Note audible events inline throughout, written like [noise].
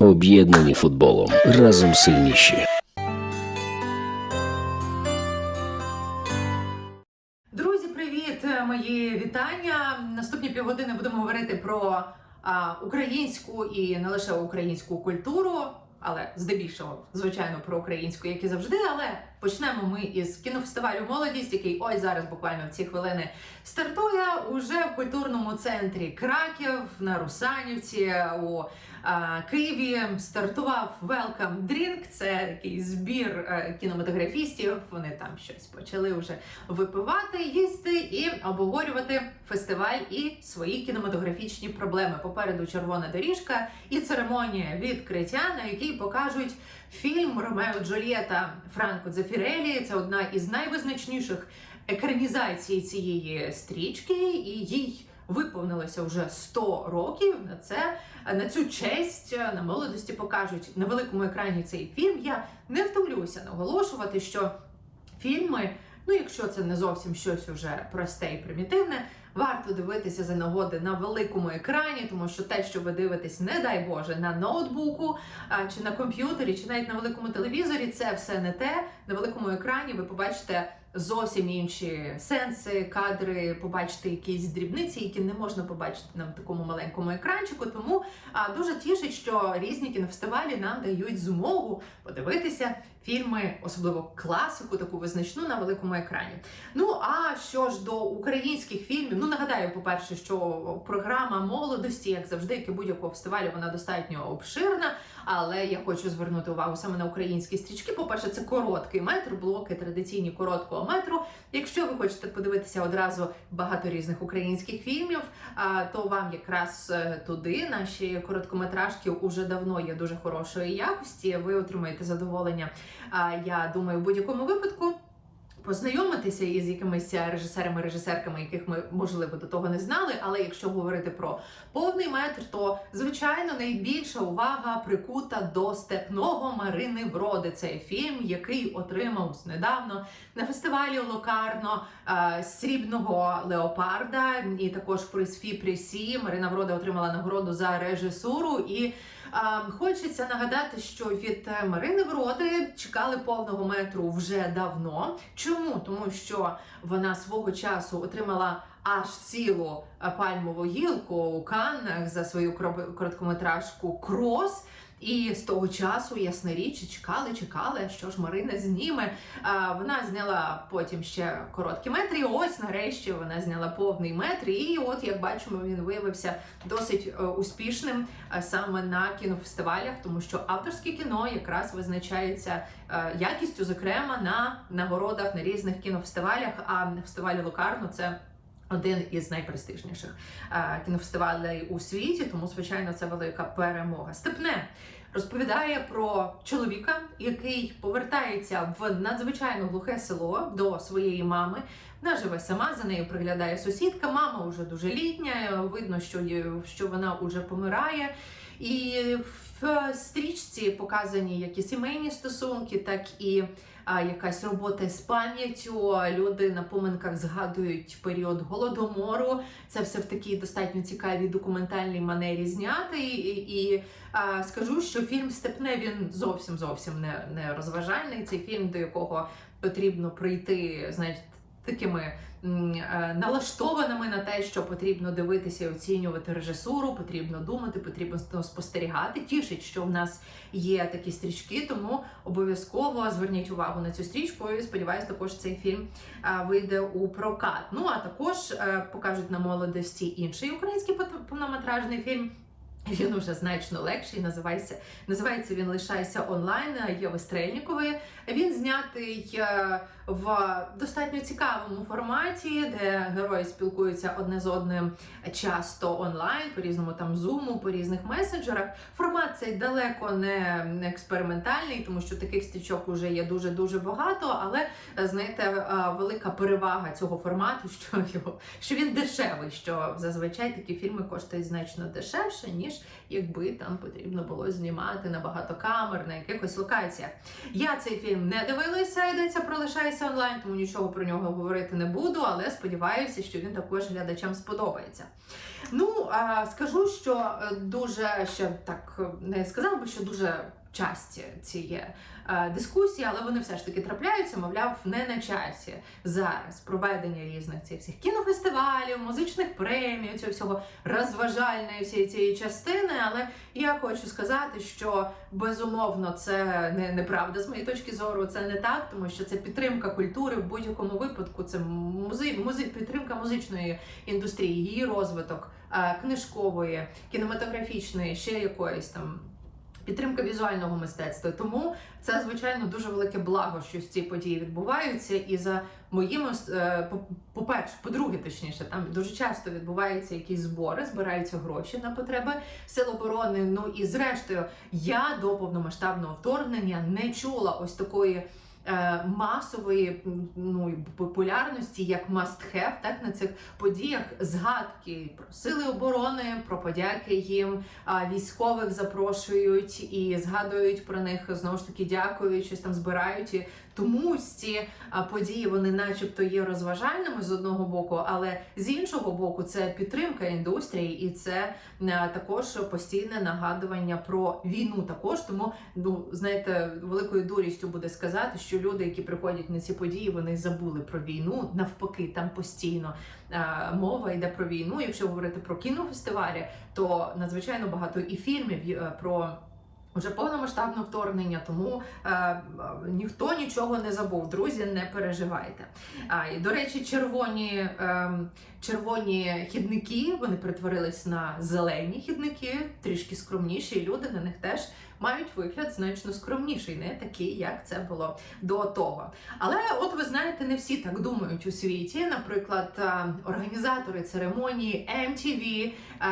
Об'єднані футболом. Разом сильніші. Друзі, привіт! Мої вітання. Наступні півгодини будемо говорити про а, українську і не лише українську культуру, але здебільшого, звичайно, про українську, як і завжди. Але почнемо ми із кінофестивалю Молодість, який ось зараз буквально в ці хвилини стартує уже в культурному центрі Краків на Русанівці у а, Києві. Стартував Welcome Drink. Це такий збір е, кінематографістів. Вони там щось почали вже випивати, їсти і обговорювати фестиваль і свої кінематографічні проблеми. Попереду червона доріжка і церемонія відкриття, на якій покажуть фільм Ромео Джульєта Франко Дзефірелі. Це одна із найвизначніших екранізацій цієї стрічки, і їй виповнилося вже 100 років. На це на цю честь на молодості покажуть на великому екрані цей фільм. Я не втомлюся наголошувати, що фільми, ну якщо це не зовсім щось уже просте і примітивне, варто дивитися за нагоди на великому екрані, тому що те, що ви дивитесь, не дай Боже, на ноутбуку чи на комп'ютері, чи навіть на великому телевізорі, це все не те. На великому екрані ви побачите. Зовсім інші сенси, кадри, побачите якісь дрібниці, які не можна побачити на такому маленькому екранчику. Тому а, дуже тішить, що різні кінофестивалі нам дають змогу подивитися фільми, особливо класику, таку визначну на великому екрані. Ну а що ж до українських фільмів, ну нагадаю, по-перше, що програма молодості, як завжди, як і будь-якого фестивалю, вона достатньо обширна. Але я хочу звернути увагу саме на українські стрічки. По-перше, це короткий метр, блоки традиційні короткого метру. Якщо ви хочете подивитися одразу багато різних українських фільмів, то вам якраз е, туди наші короткометражки уже давно є дуже хорошої якості. Ви отримаєте задоволення. Я думаю, в будь-якому випадку. Познайомитися із якимись режисерами, режисерками, яких ми можливо до того не знали. Але якщо говорити про повний метр, то звичайно найбільша увага прикута до степного Марини Вроди. Цей фільм, який отримав недавно на фестивалі Локарно е, срібного леопарда, і також приз Фі. Марина Врода отримала нагороду за режисуру і. А, Хочеться нагадати, що від е, Марини Вроди чекали повного метру вже давно. Чому? Тому що вона свого часу отримала аж цілу е, пальмову гілку у Каннах за свою короткометражку Крос. І з того часу, ясна річ, чекали, чекали, що ж Марина зніме. А, вона зняла потім ще короткі метри. І ось нарешті вона зняла повний метр. І от як бачимо, він виявився досить е, успішним е, саме на кінофестивалях, тому що авторське кіно якраз визначається е, якістю, зокрема на нагородах на різних кінофестивалях. А фестивалі Локарно це. Один із найпрестижніших е, кінофестивалей у світі, тому звичайно це велика перемога. Степне розповідає про чоловіка, який повертається в надзвичайно глухе село до своєї мами. Вона живе сама, за нею приглядає сусідка. Мама вже дуже літня. Видно, що що вона вже помирає. І в стрічці показані як і сімейні стосунки, так і якась робота з пам'яттю. Люди на поминках згадують період голодомору. Це все в такій достатньо цікавій документальній манері зняти. І, і а, скажу, що фільм Степне він зовсім зовсім не, не розважальний. Це фільм, до якого потрібно прийти, знаєте, такими е, налаштованими на те, що потрібно дивитися і оцінювати режисуру, потрібно думати, потрібно спостерігати. Тішить, що в нас є такі стрічки, тому обов'язково зверніть увагу на цю стрічку. І сподіваюся, також цей фільм е, вийде у прокат. Ну а також е, покажуть на молодості інший український повнометражний фільм. Він уже значно легший. Називається називається він Лишайся онлайн Єви Стрельнікової. Він знятий е, в достатньо цікавому форматі, де герої спілкуються одне з одним часто онлайн, по різному там зуму, по різних месенджерах. Формат цей далеко не експериментальний, тому що таких стрічок вже є дуже дуже багато. Але е, знаєте, е, велика перевага цього формату, [laughs] що його що він дешевий. Що зазвичай такі фільми коштують значно дешевше ніж ніж якби там потрібно було знімати на багато камер, на якихось локаціях. Я цей фільм не дивилася, йдеться про лишайся онлайн, тому нічого про нього говорити не буду, але сподіваюся, що він також глядачам сподобається. Ну, скажу, що е, дуже ще так е, не сказав би, що дуже часті ці є е, дискусії, але вони все ж таки трапляються, мовляв, не на часі зараз проведення різних цих всіх кінофестивалів, музичних премій, цього всього розважальної всієї цієї частини. Але я хочу сказати, що безумовно це не неправда з моєї точки зору. Це не так, тому що це підтримка культури в будь-якому випадку. Це музи, музи, підтримка музичної індустрії, її розвиток, е, книжкової, кінематографічної, ще якоїсь там. Підтримка візуального мистецтва, тому це звичайно дуже велике благо, що ці події відбуваються. І за моїми е, по-перше, по-друге, точніше, там дуже часто відбуваються якісь збори, збираються гроші на потреби сил оборони. Ну і зрештою, я до повномасштабного вторгнення не чула ось такої. Е, Масової ну популярності як must have, так на цих подіях згадки про сили оборони, про подяки їм, військових запрошують і згадують про них знову ж таки дякують, щось там збирають. І тому ці події вони, начебто, є розважальними з одного боку, але з іншого боку, це підтримка індустрії, і це також постійне нагадування про війну. Також тому ну знаєте, великою дурістю буде сказати, що люди, які приходять на ці події, вони забули про війну. Навпаки, там постійно мова йде про війну. Якщо говорити про кінофестивалі, то надзвичайно багато і фільмів е, про. Вже повномасштабне вторгнення, тому е, е, ніхто нічого не забув. Друзі, не переживайте. А і до речі, червоні, е, червоні хідники вони перетворились на зелені хідники, трішки скромніші. і Люди на них теж мають вигляд значно скромніший, не такий, як це було до того. Але от ви знаєте, не всі так думають у світі. Наприклад, е, організатори церемонії MTV е,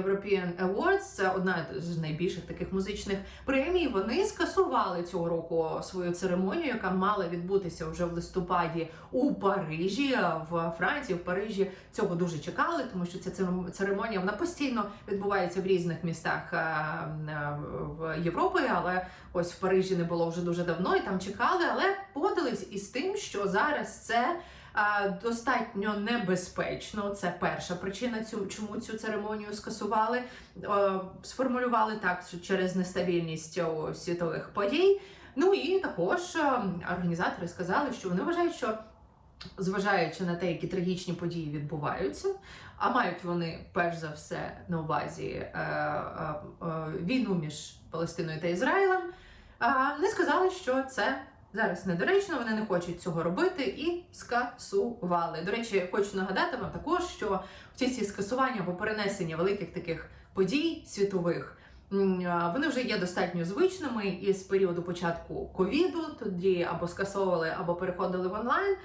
European Awards, це одна з найбільших таких музичних премій. Вони скасували цього року свою церемонію, яка мала відбутися вже в листопаді у Парижі, в Франції, в Парижі. Цього дуже чекали, тому що ця церем- церемонія вона постійно відбувається в різних містах е, в Європі, але ось в Парижі не було вже дуже давно, і там чекали, але погодились із тим, що зараз це. Достатньо небезпечно. Це перша причина, цю чому цю церемонію скасували. Сформулювали так через нестабільність світових подій. Ну і також організатори сказали, що вони вважають, що зважаючи на те, які трагічні події відбуваються, а мають вони перш за все на увазі е, е, е, війну між Палестиною та Ізраїлем, не сказали, що це. Зараз недоречно, вони не хочуть цього робити і скасували. До речі, хочу нагадати вам також, що ці ці скасування або перенесення великих таких подій світових. Вони вже є достатньо звичними із періоду початку ковіду. Тоді або скасовували, або переходили в онлайн.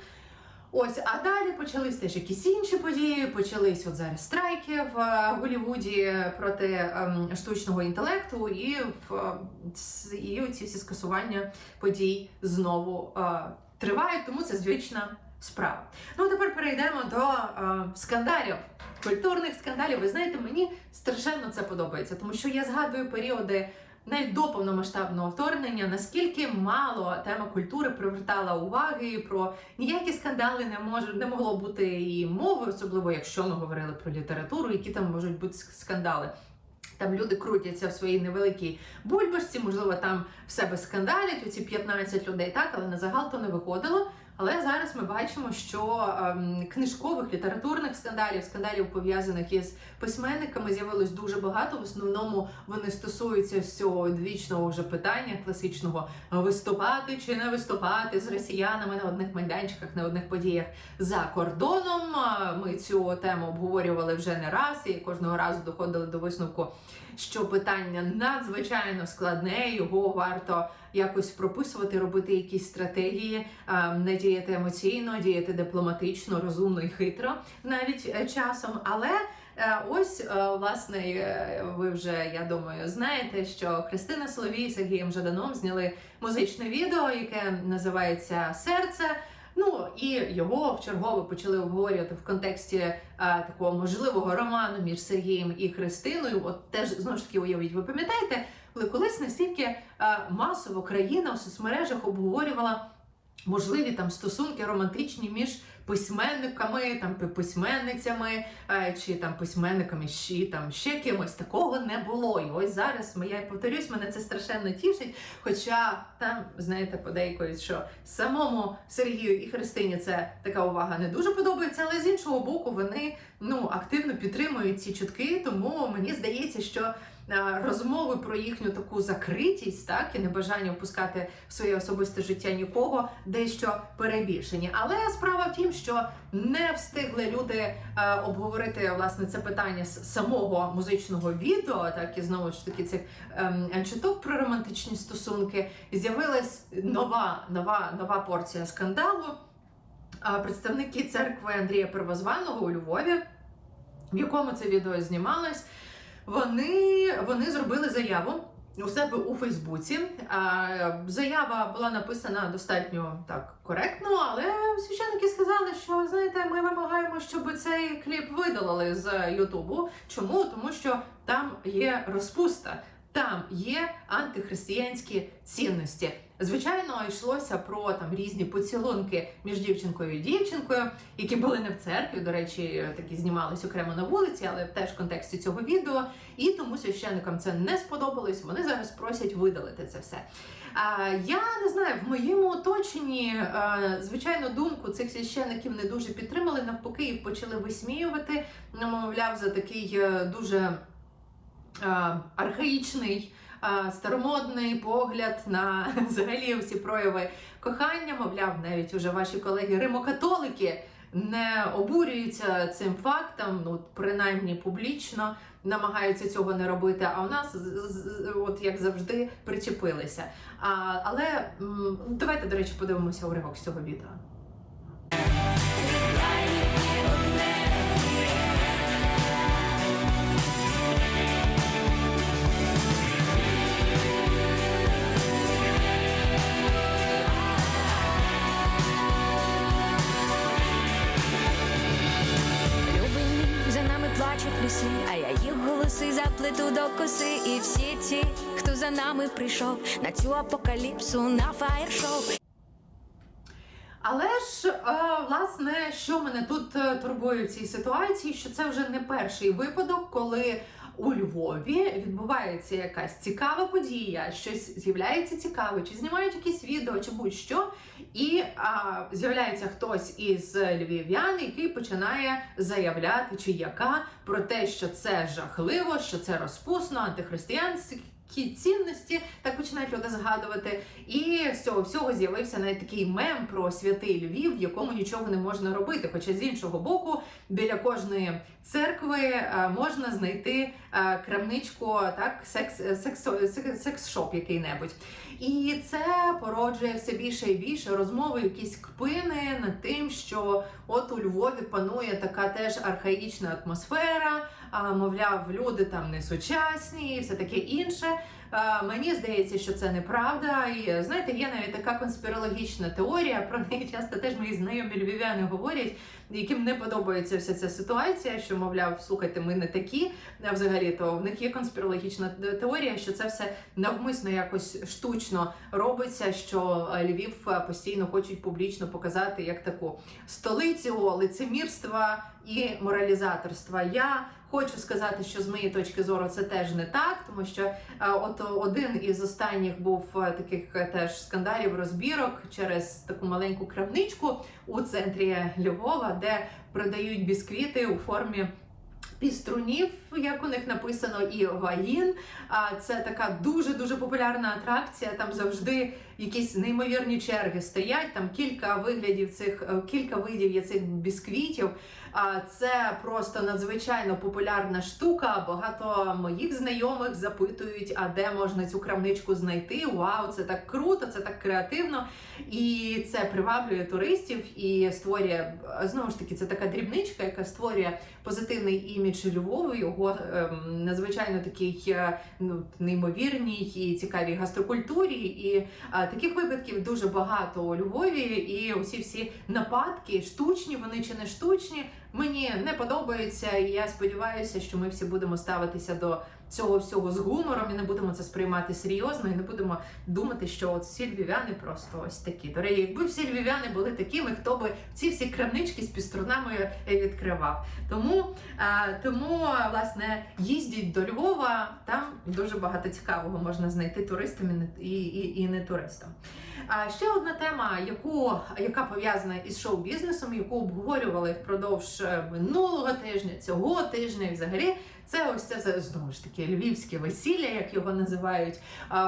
Ось, а далі почались теж якісь інші події. Почались от зараз страйки в е, Голлівуді проти ем, штучного інтелекту, і е, і ці всі скасування подій знову е, тривають, тому це звична справа. Ну а тепер перейдемо до скандалів. Культурних скандалів, ви знаєте, мені страшенно це подобається, тому що я згадую періоди навіть до повномасштабного вторгнення, наскільки мало тема культури привертала уваги про ніякі скандали не може не могло бути і мови, особливо якщо ми говорили про літературу, які там можуть бути скандали. Там люди крутяться в своїй невеликій бульбашці, можливо, там в себе скандалять, оці 15 людей, так, але на загал то не виходило. Але зараз ми бачимо, що ем, книжкових літературних скандалів, скандалів пов'язаних із письменниками, з'явилось дуже багато. В основному вони стосуються цього вічного вже питання класичного виступати чи не виступати з росіянами на одних майданчиках, на одних подіях за кордоном. Ми цю тему обговорювали вже не раз і кожного разу доходили до висновку, що питання надзвичайно складне. Його варто якось прописувати, робити якісь стратегії, не діяти емоційно, діяти дипломатично, розумно і хитро навіть е, часом. Але е, ось е, власне ви вже я думаю знаєте, що Христина Соловій з Сергієм Жаданом зняли музичне відео, яке називається Серце. Ну і його вчергове почали обговорювати в контексті е, такого можливого роману між Сергієм і Христиною. От теж знову ж таки уявіть, ви пам'ятаєте, коли колись настільки е, масово країна в соцмережах обговорювала можливі там стосунки романтичні між письменниками, там письменницями е, чи там письменниками ще там ще кимось такого не було. І ось зараз я повторюсь, мене це страшенно тішить. Хоча там, знаєте, подейкують, що самому Сергію і Христині це така увага не дуже подобається, але з іншого боку, вони ну активно підтримують ці чутки. Тому мені здається, що е, розмови про їхню таку закритість, так і небажання впускати в своє особисте життя нікого, дещо перебільшені. Але справа в тім, що не встигли люди е, обговорити власне це питання з самого музичного відео, так і знову ж таки цих ем, чуток про романтичні стосунки. З'явилась нова, нова, нова порція скандалу. А представники церкви Андрія Первозваного у Львові, в якому це відео знімалось, вони, вони зробили заяву у себе у Фейсбуці. Заява була написана достатньо так коректно, але священники сказали, що знаєте, ми вимагаємо, щоб цей кліп видалили з Ютубу. Чому? Тому що там є розпуста. Там є антихристиянські цінності. Звичайно, йшлося про там різні поцілунки між дівчинкою і дівчинкою, які були не в церкві. До речі, такі знімались окремо на вулиці, але теж в контексті цього відео. І тому священникам це не сподобалось. Вони зараз просять видалити це все. А, я не знаю, в моєму оточенні, а, звичайно, думку цих священників не дуже підтримали. Навпаки, їх почали висміювати. Ну, мовляв, за такий е, дуже архаїчний. Старомодний погляд на [laughs] взагалі всі прояви кохання, мовляв, навіть уже ваші колеги римокатолики не обурюються цим фактом, ну принаймні публічно намагаються цього не робити. А у нас, от як завжди, причепилися. А, але давайте, до речі, подивимося уривок з цього відео. Ліси, а я їх голоси заплету до коси. І всі ті, хто за нами прийшов на цю апокаліпсу, на фаєр-шоу. Але ж, е, власне, що мене тут е, турбує в цій ситуації, що це вже не перший випадок, коли у Львові відбувається якась цікава подія, щось з'являється цікаве, чи знімають якісь відео, чи будь-що, і а, з'являється хтось із львів'ян, який починає заявляти, чи яка про те, що це жахливо, що це розпусно, антихристиянські цінності, так починають люди згадувати. І з цього всього з'явився навіть такий мем про святий Львів, в якому нічого не можна робити. Хоча з іншого боку, біля кожної церкви е, можна знайти е, крамничку, так, секс, е, сексо- секс, секс-шоп який-небудь. І це породжує все більше і більше розмови, якісь кпини над тим, що от у Львові панує така теж архаїчна атмосфера. Мовляв, люди там не сучасні і все таке інше. Мені здається, що це неправда. І знаєте, є навіть така конспірологічна теорія. Про неї часто теж мої знайомі львів'яни говорять, яким не подобається вся ця ситуація, що мовляв, слухайте, ми не такі. Взагалі, то в них є конспірологічна теорія, що це все навмисно якось штучно робиться, що е, Львів е, постійно хочуть публічно показати як таку столицю лицемірства і моралізаторства. Я хочу сказати, що з моєї точки зору це теж не так, тому що е, от один із останніх був е, таких е, теж скандалів розбірок через таку маленьку крамничку у центрі Львова, де продають бісквіти у формі. Піструнів, як у них написано, і ваїн. Це така дуже дуже популярна атракція. Там завжди якісь неймовірні черги стоять. Там кілька виглядів цих, е, кілька видів є цих бісквітів. А це просто надзвичайно популярна штука. Багато моїх знайомих запитують, а де можна цю крамничку знайти. Вау, це так круто, це так креативно. І це приваблює туристів і створює знову ж таки, це така дрібничка, яка створює позитивний імідж Львову, його ем, надзвичайно такий е, ну, неймовірній і цікавій гастрокультурі. І таких випадків дуже багато у Львові, і усі всі нападки, штучні вони чи не штучні, мені не подобаються. І я сподіваюся, що ми всі будемо ставитися до цього всього з гумором і не будемо це сприймати серйозно, і не будемо думати, що от всі львів'яни просто ось такі. До речі, якби всі львів'яни були такими, хто би ці всі крамнички з піструнами е, відкривав. Тому, а, тому власне їздіть до Львова, там дуже багато цікавого можна знайти туристам і не, і, і, і не туристам. А ще одна тема, яку яка пов'язана із шоу-бізнесом, яку обговорювали впродовж е, минулого тижня, цього тижня, і взагалі. Це ось це знову ж таки львівське весілля, як його називають.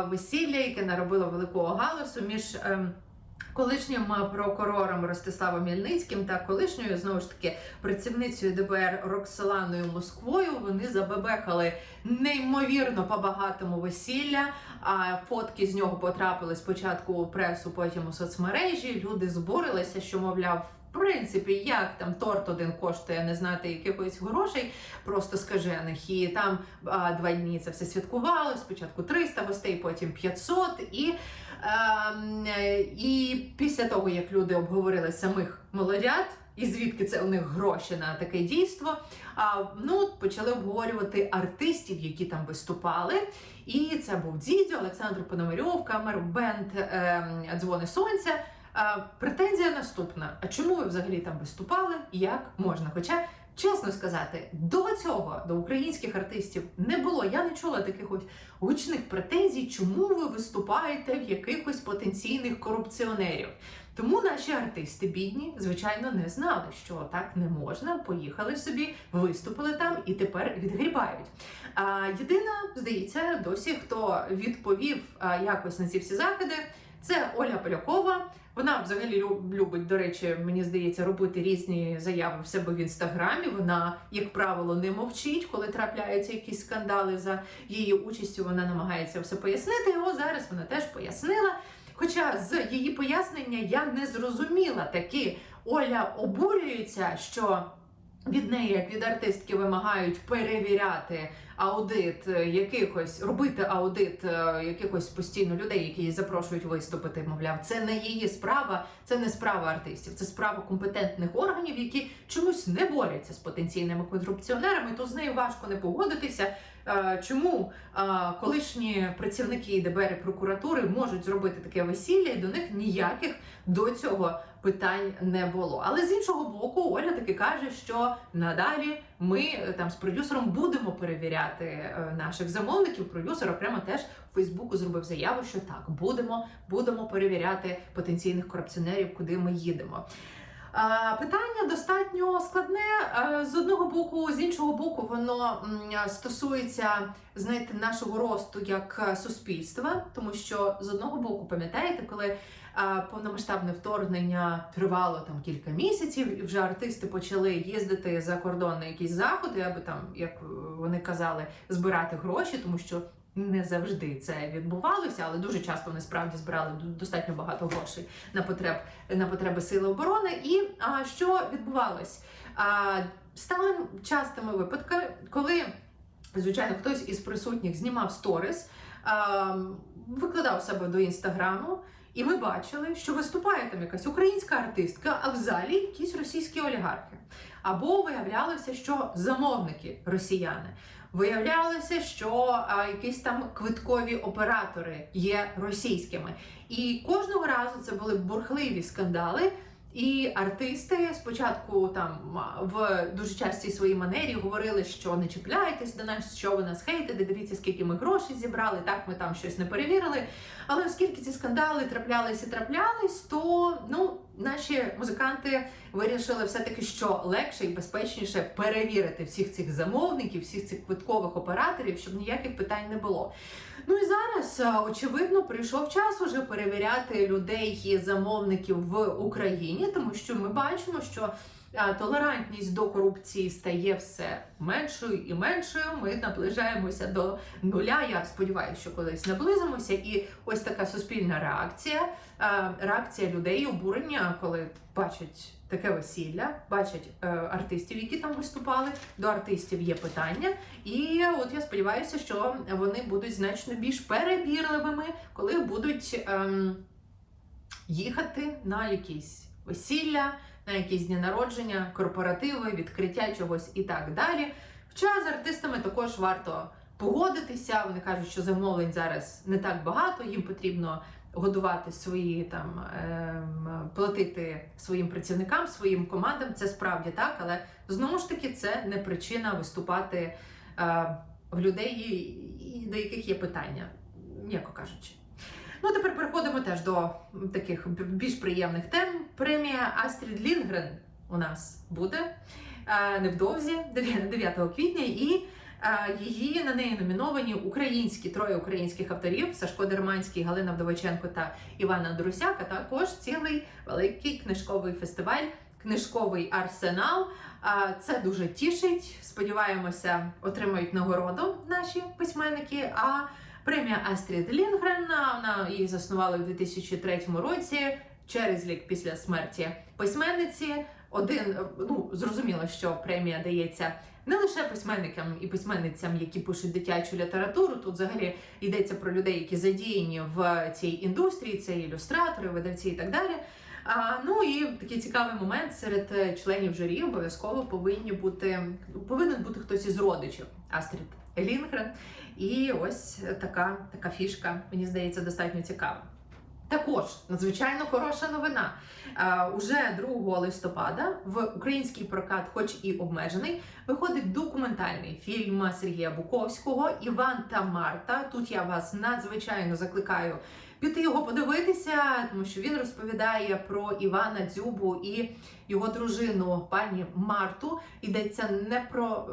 Весілля, яке наробило великого галасу між ем, колишнім е, прокурором Ростиславом Мільницьким та колишньою знову ж таки працівницею ДБР Роксоланою Москвою. Вони забебехали неймовірно по-багатому весілля. А фотки з нього потрапили спочатку у пресу, потім у соцмережі. Люди збурилися, що мовляв. В принципі, як там торт один коштує не знати якихось грошей, просто скажених. І там а, два дні це все святкували. Спочатку 300 гостей, потім 500. І, е, і після того, як люди обговорили самих молодят, і звідки це у них гроші на таке дійство, а, ну, почали обговорювати артистів, які там виступали. І це був Дідьо, Олександр Пономарьов, камер бенд ем, Дзвони Сонця. Претензія наступна: а чому ви взагалі там виступали? Як можна? Хоча, чесно сказати, до цього до українських артистів не було. Я не чула таких ось гучних претензій, чому ви виступаєте в якихось потенційних корупціонерів. Тому наші артисти бідні, звичайно, не знали, що так не можна. Поїхали собі, виступили там і тепер відгрібають. А єдина, здається, досі хто відповів якось на ці всі закиди, це Оля Полякова. Вона взагалі лю- любить, до речі, мені здається, робити різні заяви в себе в інстаграмі. Вона, як правило, не мовчить, коли трапляються якісь скандали за її участю. Вона намагається все пояснити. Його зараз вона теж пояснила. Хоча з її пояснення я не зрозуміла таки, Оля обурюється, що від неї, як від артистки, вимагають перевіряти аудит е, якихось, робити аудит е, якихось постійно людей, які її запрошують виступити. Мовляв, це не її справа, це не справа артистів, це справа компетентних органів, які чомусь не борються з потенційними корупціонерами. То з нею важко не погодитися. Е, Чому колишні працівники ДБР і прокуратури можуть зробити таке весілля, і до них ніяких до цього питань не було. Але з іншого боку, Оля таки каже, що надалі ми е, там з продюсером будемо перевіряти е, наших замовників. Продюсер окремо теж в Фейсбуку зробив заяву, що так будемо, будемо перевіряти потенційних корупціонерів, куди ми їдемо. Питання достатньо складне. Е, з одного боку, з іншого боку, воно стосується знаєте, нашого росту як е, суспільства, тому що з одного боку, пам'ятаєте, коли е, повномасштабне вторгнення тривало там кілька місяців, і вже артисти почали їздити за кордон на якісь заходи, аби там, як вони казали, збирати гроші, тому що не завжди це відбувалося, але дуже часто вони справді збирали достатньо багато грошей на потреб на потреби сили оборони. І а, що відбувалось? А, стали частими випадками, коли звичайно хтось із присутніх знімав сторіс, викладав себе до інстаграму. І ми бачили, що виступає там якась українська артистка, а в залі якісь російські олігархи. Або виявлялося, що замовники росіяни. Виявлялося, що а, якісь там квиткові оператори є російськими. І кожного разу це були бурхливі скандали. І артисти спочатку там в дуже частій своїй манері говорили, що не чіпляйтесь до нас, що ви нас хейтите, дивіться, скільки ми грошей зібрали, так ми там щось не перевірили. Але оскільки ці скандали траплялись і траплялись, то ну наші музиканти вирішили все-таки, що легше і безпечніше перевірити всіх цих замовників, всіх цих квиткових операторів, щоб ніяких питань не було. Ну і зараз, очевидно, прийшов час уже перевіряти людей і замовників в Україні, тому що ми бачимо, що толерантність до корупції стає все меншою і меншою. Ми наближаємося до нуля. Я сподіваюся, що колись наблизимося. І ось така суспільна реакція, реакція людей, обурення, коли бачать таке весілля, бачать е, артистів, які там виступали. До артистів є питання. І от я сподіваюся, що вони будуть значно більш перебірливими, коли будуть ем, їхати на якісь весілля, на якісь дні народження, корпоративи, відкриття чогось і так далі. Хоча з артистами також варто погодитися. Вони кажуть, що замовлень зараз не так багато, їм потрібно годувати свої там ем, платити своїм працівникам, своїм командам. Це справді так, але знову ж таки це не причина виступати е, в людей, до яких є питання, м'яко кажучи. Ну, тепер переходимо теж до таких більш приємних тем. Премія Астрід Лінгрен у нас буде е, невдовзі, 9 9 квітня, і е, її на неї номіновані українські троє українських авторів: Сашко Дерманський, Галина Вдовиченко та Івана а також цілий великий книжковий фестиваль. Книжковий арсенал. Це дуже тішить. Сподіваємося, отримають нагороду наші письменники. А премія Астрід Лінгрен вона її заснували у 2003 році. Через рік після смерті письменниці. Один ну зрозуміло, що премія дається не лише письменникам і письменницям, які пишуть дитячу літературу. Тут взагалі йдеться про людей, які задіяні в цій індустрії, це ілюстратори, видавці і так далі. А, ну і такий цікавий момент серед е, членів журі обов'язково повинні бути повинен бути хтось із родичів Астрід Лінгрен. І ось така, така фішка, мені здається, достатньо цікава. Також надзвичайно хороша новина. Е, Уже 2 листопада в український прокат, хоч і обмежений, виходить документальний фільм Сергія Буковського Іван та Марта. Тут я вас надзвичайно закликаю піти його подивитися, тому що він розповідає про Івана Дзюбу і його дружину пані Марту. Йдеться не про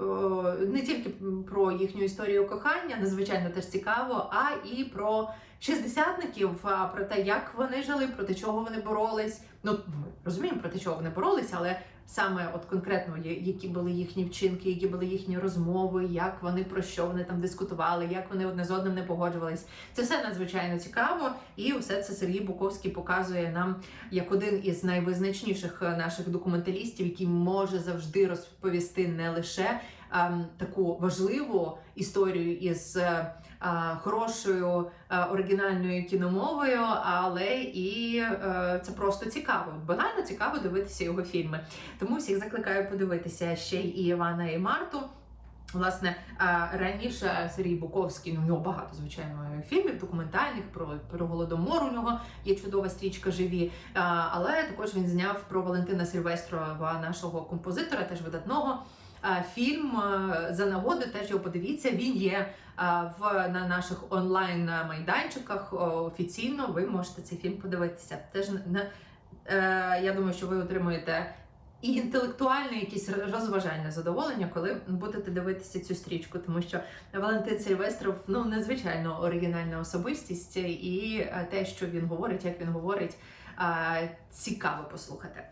е, не тільки про їхню історію кохання, надзвичайно теж цікаво, а і про шістдесятників, про те, як вони жили, проти чого вони боролись. Ну ми розуміємо проти чого вони боролись, але саме от конкретно які були їхні вчинки, які були їхні розмови, як вони про що вони там дискутували, як вони одне з одним не погоджувались. Це все надзвичайно цікаво, і все це Сергій Буковський показує нам як один із найвизначніших е, наших документалістів, який може завжди розповісти не лише таку важливу історію із е, е, хорошою е, оригінальною кіномовою, але і це просто цікаво. Банально цікаво дивитися його фільми. Тому всіх закликаю подивитися ще й Івана і Марту. Власне, раніше Сергій Буковський, ну у нього багато звичайно фільмів документальних про, про голодомор. У нього є чудова стрічка живі. Але також він зняв про Валентина Сильвестрова, нашого композитора, теж видатного. А, Фільм за нагоди теж його подивіться. Він є в на наших онлайн майданчиках офіційно. Ви можете цей фільм подивитися. Теж на е, я думаю, що ви отримуєте і інтелектуальне якесь розважальне задоволення, коли будете дивитися цю стрічку, тому що Валентин Сильвестров ну надзвичайно оригінальна особистість, і е, те, що він говорить, як він говорить, е, цікаво послухати.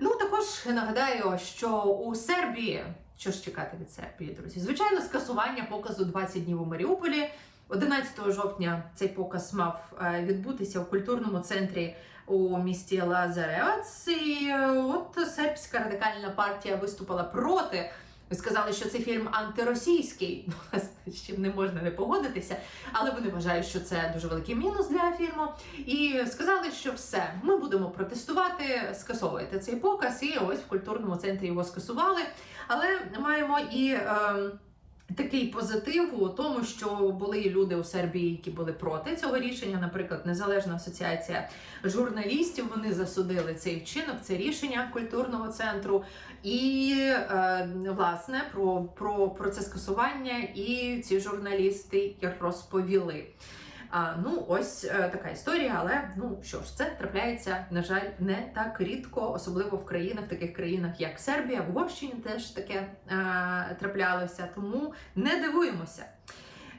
Ну також нагадаю, що у Сербії що ж чекати від Сербії, друзі? Звичайно, скасування показу 20 днів у Маріуполі. 11 жовтня цей показ мав е, відбутися у культурному центрі у місті Лазаревац. І е, от сербська радикальна партія виступила проти. Ви сказали, що цей фільм антиросійський, [laughs] Ну, з чим не можна не погодитися, але вони вважають, що це дуже великий мінус для фільму. І сказали, що все, ми будемо протестувати, скасовуєте цей показ. І ось в культурному центрі його скасували. Але маємо і. ем, Такий позитив у тому, що були люди у Сербії, які були проти цього рішення. Наприклад, Незалежна асоціація журналістів вони засудили цей вчинок, це рішення культурного центру. І е, власне про, про, про це скасування і ці журналісти розповіли. Ну, ось е, така історія, але ну що ж, це трапляється, на жаль, не так рідко, особливо в країнах, таких країнах, як Сербія, в Угорщині теж таке е, траплялося, тому не дивуємося.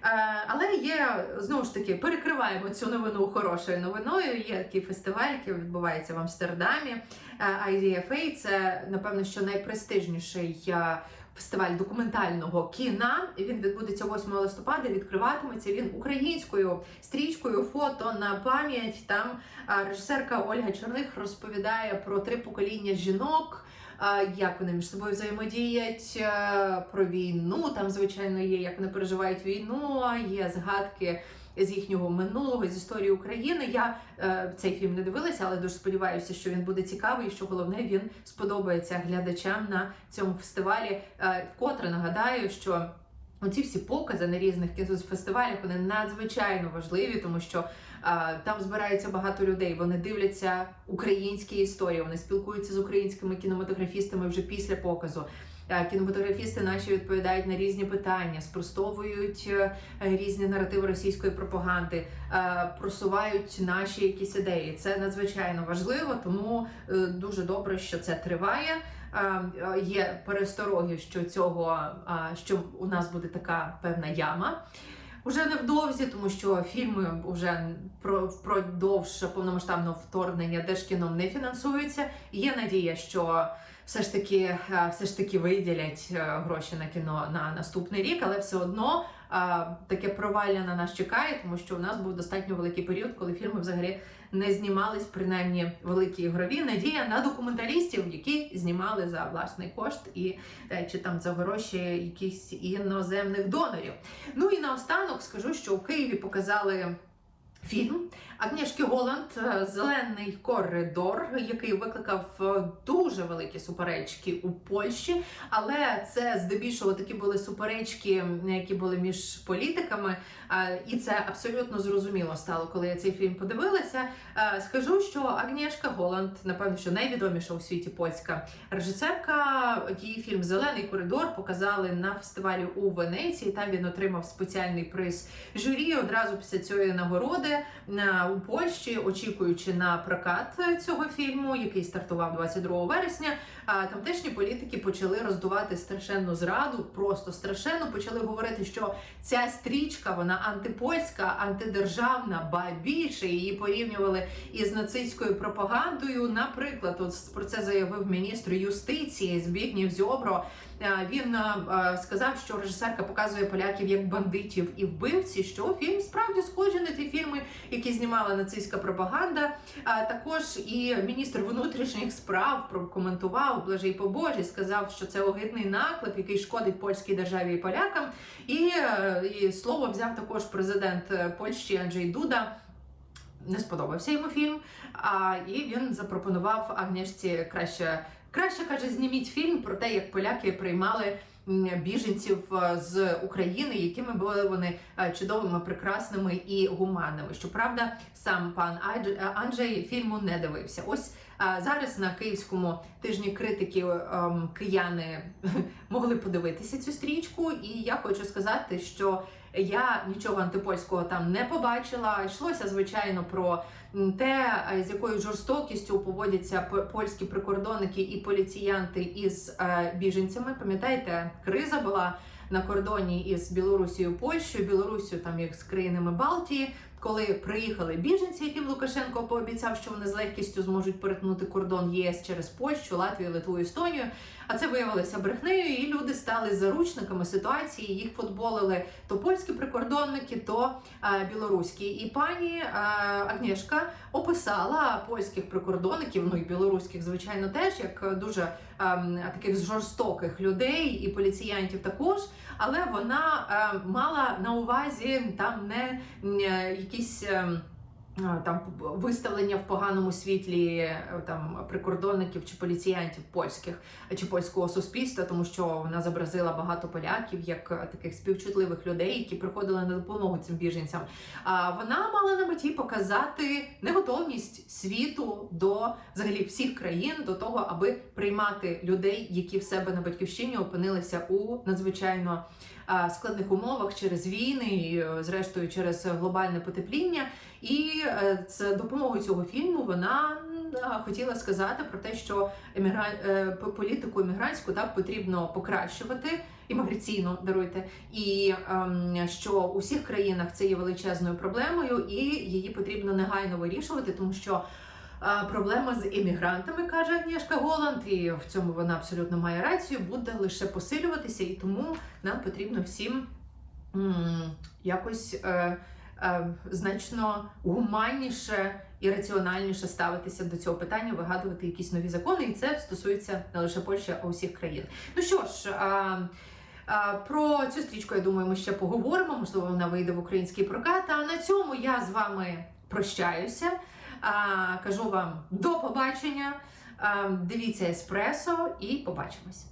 Е, Але є знову ж таки перекриваємо цю новину хорошою новиною. Є такий фестиваль, який відбувається в Амстердамі. Е, IDFA – це напевно що найпрестижніший е, фестиваль документального кіна. Він відбудеться 8 листопада. Відкриватиметься він українською стрічкою фото на пам'ять. Там режисерка Ольга Чорних розповідає про три покоління жінок. Як вони між собою взаємодіять е, про війну? Там, звичайно, є як вони переживають війну, є згадки з їхнього минулого, з історії України. Я е, цей фільм не дивилася, але дуже сподіваюся, що він буде цікавий, що головне він сподобається глядачам на цьому фестивалі. Е, вкотре нагадаю, що. Оці всі покази на різних кінофестивалях вони надзвичайно важливі, тому що там збирається багато людей. Вони дивляться українські історії, вони спілкуються з українськими кінематографістами вже після показу. Кінематографісти наші відповідають на різні питання, спростовують е, різні наративи російської пропаганди, е, просувають наші якісь ідеї. Це надзвичайно важливо, тому е, дуже добре, що це триває. Є перестороги, що цього що у нас буде така певна яма. Уже невдовзі, тому що фільми вже про впродовж повномасштабного вторгнення держкіном не фінансуються. Є надія, що все ж таки, е, все ж таки виділять е, гроші на кіно на наступний рік, але все одно е, таке провалля на нас чекає, тому що у нас був достатньо великий період, коли фільми взагалі не знімались, принаймні великі ігрові. Надія на документалістів, які знімали за власний кошт і е, чи там за гроші якихось іноземних донорів. Ну і наостанок скажу, що у Києві показали. Фільм Агнішки Голланд е, Зелений коридор, який викликав е, дуже великі суперечки у Польщі, але це здебільшого такі були суперечки, які були між політиками, е, і це абсолютно зрозуміло стало, коли я цей фільм подивилася. Скажу, що Агнішка Голланд, напевно, що найвідоміша у світі польська режисерка. Її фільм Зелений коридор показали на фестивалі у Венеції. Там він отримав спеціальний приз журі одразу після цієї нагороди на- у Польщі, очікуючи на прокат цього фільму, який стартував 22 вересня. Тамтешні політики почали роздувати страшенну зраду, просто страшенно почали говорити, що ця стрічка вона антипольська, антидержавна, ба більше її порівнювали із нацистською пропагандою. Наприклад, от про це заявив міністр юстиції Збігнів Зьобро. Е, Він е, е, сказав, що режисерка показує поляків як бандитів і вбивці. Що фільм справді схожий на ті фільми, які знімала нацистська пропаганда. Також і міністр внутрішніх справ прокоментував Блажий Побожий, сказав, що це огидний наклеп, який шкодить польській державі і полякам. І, і слово взяв також президент Польщі Анджей Дуда. Не сподобався йому фільм, а і він запропонував Агнешці краще, краще каже, зніміть фільм про те, як поляки приймали біженців е, з України, якими були вони е, чудовими, прекрасними і гуманними. Щоправда, сам пан е, Анджей фільму не дивився. Ось зараз на київському тижні критики ем, кияни [laughs] могли подивитися цю стрічку, і я хочу сказати, що я нічого антипольського там не побачила. Йшлося звичайно про те, е, з якою жорстокістю поводяться польські прикордонники і поліціянти із е, біженцями. Пам'ятаєте, криза була на кордоні із Білорусією, Польщею, Білорусію там як з країнами Балтії. Коли приїхали біженці, яким Лукашенко пообіцяв, що вони з легкістю зможуть перетнути кордон ЄС через Польщу, Латвію, Литву, Естонію. А це виявилося брехнею, і люди стали заручниками ситуації. Їх футболили то польські прикордонники, то а, білоруські. І пані а, Агнєшка описала польських прикордонників, ну і білоруських, звичайно, теж як дуже ем, таких жорстоких людей і поліціянтів також. Але вона ем, мала на увазі там не м, е, якісь. ем, е, Там виставлення в поганому світлі е, там прикордонників чи поліціянтів польських чи польського суспільства, тому що вона зобразила багато поляків як е, таких співчутливих людей, які приходили на допомогу цим біженцям. А вона мала на меті показати неготовність світу до взагалі всіх країн до того, аби приймати людей, які в себе на батьківщині опинилися у надзвичайно складних умовах через війни, і, е, зрештою через глобальне потепління. І е, з допомогою цього фільму вона хотіла сказати про те, що емігра... е, політику емігрантську так потрібно покращувати. Імміграційну даруйте, і ем, що у всіх країнах це є величезною проблемою, і її потрібно негайно вирішувати, тому що а, проблема з іммігрантами, каже Агнішка Голланд, і в цьому вона абсолютно має рацію, буде лише посилюватися, і тому нам потрібно всім якось е, е, значно гуманніше і раціональніше ставитися до цього питання, вигадувати якісь нові закони, і це стосується не лише Польщі, а усіх країн. Ну що ж. А, а, Про цю стрічку, я думаю, ми ще поговоримо. Можливо, вона вийде в український прокат. А на цьому я з вами прощаюся. Кажу вам до побачення. Дивіться еспресо і побачимось.